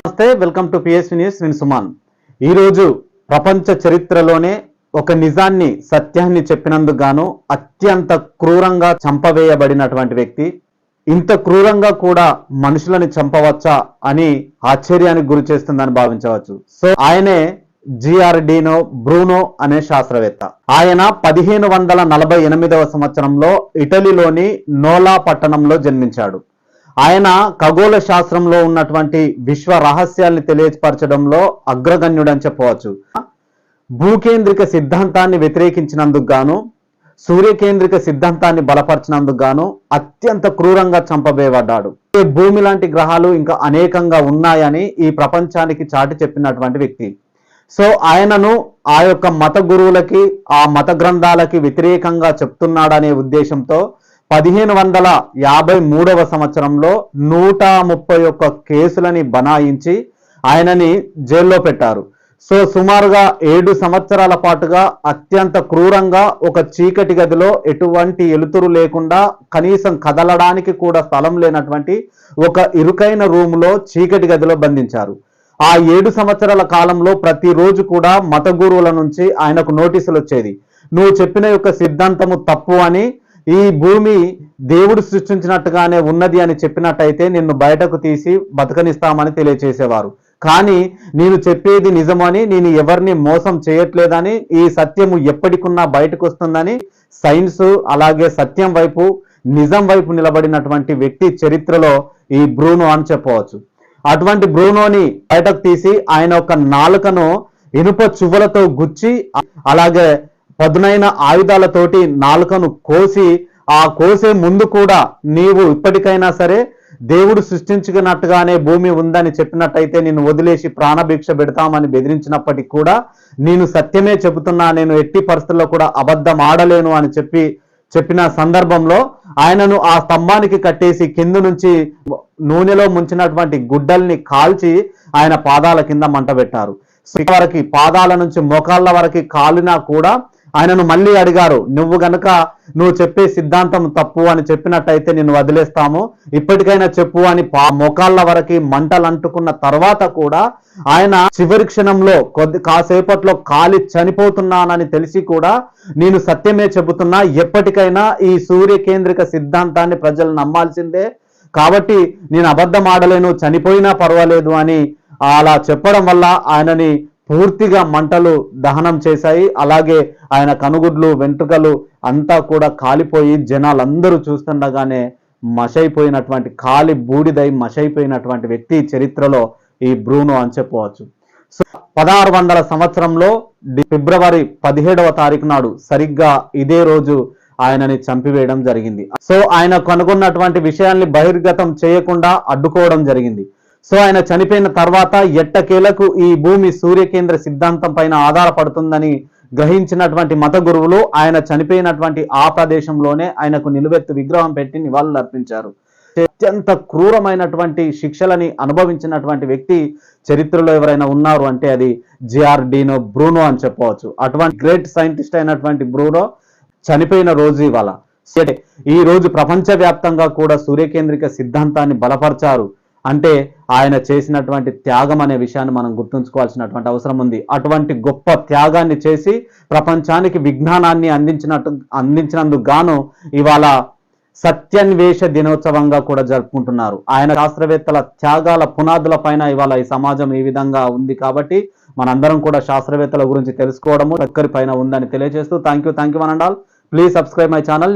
నమస్తే welcome to PSV news నేను సుమాన్. ఈరోజు ప్రపంచ చరిత్రలోనే ఒక నిజాన్ని సత్యాన్ని చెప్పినందుకు గాను అత్యంత క్రూరంగా చంపవేయబడినటువంటి వ్యక్తి. ఇంత క్రూరంగా కూడా మనుషులని చంపవచ్చా అని ఆశ్చర్యానికి గురి చేస్తుందని భావించవచ్చు. సో ఆయనే జిఆర్డినో బ్రూనో అనే శాస్త్రవేత్త. ఆయన పదిహేను వందల నలభై ఎనిమిదవ సంవత్సరంలో ఇటలీలోని నోలా పట్టణంలో జన్మించాడు. ఆయన ఖగోళ శాస్త్రంలో ఉన్నటువంటి విశ్వ రహస్యాల్ని తెలియపరచడంలో అగ్రగణ్యుడని చెప్పవచ్చు. భూకేంద్రిక సిద్ధాంతాన్ని వ్యతిరేకించినందుకు గాను సూర్యకేంద్రిక సిద్ధాంతాన్ని బలపరిచినందుకు గాను అత్యంత క్రూరంగా చంపబేయబడ్డాడు. ఈ భూమి లాంటి గ్రహాలు ఇంకా అనేకంగా ఉన్నాయని ఈ ప్రపంచానికి చాటి చెప్పినటువంటి వ్యక్తి. సో ఆయనను ఆ యొక్క మత గురువులకి ఆ మత గ్రంథాలకి వ్యతిరేకంగా చెప్తున్నాడనే ఉద్దేశంతో పదిహేను వందల యాభై మూడవ సంవత్సరంలో నూట ముప్పై ఒక్క కేసులని బనాయించి ఆయనని జైల్లో పెట్టారు. సో సుమారుగా ఏడు సంవత్సరాల పాటుగా అత్యంత క్రూరంగా ఒక చీకటి గదిలో ఎటువంటి ఎలుతురు లేకుండా కనీసం కదలడానికి కూడా స్థలం లేనటువంటి ఒక ఇరుకైన రూములో చీకటి గదిలో బంధించారు. ఆ ఏడు సంవత్సరాల కాలంలో ప్రతిరోజు కూడా మత గురువుల నుంచి ఆయనకు నోటీసులు వచ్చేది. నువ్వు చెప్పిన యొక్క సిద్ధాంతము తప్పు అని ఈ భూమి దేవుడు సృష్టించినట్టుగానే ఉన్నది అని చెప్పినట్టయితే నిన్ను బయటకు తీసి బతకనిస్తామని తెలియచేసేవారు. కానీ నేను చెప్పేది నిజమని నేను ఎవరిని మోసం చేయట్లేదని ఈ సత్యము ఎప్పటికున్నా బయటకు వస్తుందని సైన్స్ అలాగే సత్యం వైపు నిజం వైపు నిలబడినటువంటి వ్యక్తి చరిత్రలో ఈ బ్రూనో అని చెప్పవచ్చు. అటువంటి బ్రూనోని బయటకు తీసి ఆయన ఒక నాలుకను ఇనుప చువ్వలతో గుచ్చి అలాగే పదునైన ఆయుధాలతోటి నాలుకను కోసి ఆ కోసే ముందు కూడా నీవు ఇప్పటికైనా సరే దేవుడు సృష్టించుకున్నట్టుగానే భూమి ఉందని చెప్పినట్టయితే నేను వదిలేసి ప్రాణభిక్ష పెడతామని బెదిరించినప్పటికీ కూడా నేను సత్యమే చెబుతున్నా నేను ఎట్టి పరిస్థితుల్లో కూడా అబద్ధం ఆడలేను అని చెప్పి చెప్పిన సందర్భంలో ఆయనను ఆ స్తంభానికి కట్టేసి కింద నుంచి నూనెలో ముంచినటువంటి గుడ్డల్ని కాల్చి ఆయన పాదాల కింద మంట పెట్టారు. వరకు పాదాల నుంచి మోకాళ్ళ వరకు కాలినా కూడా ఆయనను మళ్ళీ అడిగారు నువ్వు గనక నువ్వు చెప్పే సిద్ధాంతం తప్పు అని చెప్పినట్టయితే నేను వదిలేస్తాము. ఇప్పటికైనా చెప్పు అని పా మోకాళ్ళ వరకు మంటలు అంటుకున్న తర్వాత కూడా ఆయన చివరి క్షణంలో కొద్ది కాసేపట్లో కాలి చనిపోతున్నానని తెలిసి కూడా నేను సత్యమే చెబుతున్నా ఎప్పటికైనా ఈ సూర్య కేంద్రిక సిద్ధాంతాన్ని ప్రజలు నమ్మాల్సిందే. కాబట్టి నేను అబద్ధం ఆడలేను చనిపోయినా పర్వాలేదు అని అలా చెప్పడం వల్ల ఆయనని పూర్తిగా మంటలు దహనం చేశాయి. అలాగే ఆయన కనుగుడ్లు వెంట్రుకలు అంతా కూడా కాలిపోయి జనాలందరూ చూస్తుండగానే మషైపోయినటువంటి కాలి బూడిదై మషైపోయినటువంటి వ్యక్తి చరిత్రలో ఈ బ్రూను అని చెప్పవచ్చు. సో పదహారు వందల సంవత్సరంలో ఫిబ్రవరి పదిహేడవ తారీఖు నాడు సరిగ్గా ఇదే రోజు ఆయనని చంపివేయడం జరిగింది. సో ఆయన కనుగొన్నటువంటి విషయాల్ని బహిర్గతం చేయకుండా అడ్డుకోవడం జరిగింది. సో ఆయన చనిపోయిన తర్వాత ఎట్టకేలకు ఈ భూమి సూర్యకేంద్ర సిద్ధాంతం పైన ఆధారపడుతుందని గ్రహించినటువంటి మత గురువులు ఆయన చనిపోయినటువంటి ఆ ప్రదేశంలోనే ఆయనకు నిలువెత్తు విగ్రహం పెట్టి నివాళులు అర్పించారు. అత్యంత క్రూరమైనటువంటి శిక్షలని అనుభవించినటువంటి వ్యక్తి చరిత్రలో ఎవరైనా ఉన్నారు అంటే అది జిఆర్ డీనో బ్రూనో అని చెప్పవచ్చు. అటువంటి గ్రేట్ సైంటిస్ట్ అయినటువంటి బ్రూనో చనిపోయిన రోజు ఇవాళ. సరే ఈ రోజు ప్రపంచవ్యాప్తంగా కూడా సూర్యకేంద్రిక సిద్ధాంతాన్ని బలపరిచారు. అంటే ఆయన చేసినటువంటి త్యాగం అనే విషయాన్ని మనం గుర్తుంచుకోవాల్సినటువంటి అవసరం ఉంది. అటువంటి గొప్ప త్యాగాన్ని చేసి ప్రపంచానికి విజ్ఞానాన్ని అందించినట్టు అందించినందుకు గాను ఇవాళ సత్యన్వేష దినోత్సవంగా కూడా జరుపుకుంటున్నారు. ఆయన శాస్త్రవేత్తల త్యాగాల పునాదుల పైన ఇవాళ ఈ సమాజం ఈ విధంగా ఉంది కాబట్టి మనందరం కూడా శాస్త్రవేత్తల గురించి తెలుసుకోవడము ఒక్కరి పైన ఉందని తెలియజేస్తూ thank you thank you అనండాల్. Please subscribe my channel.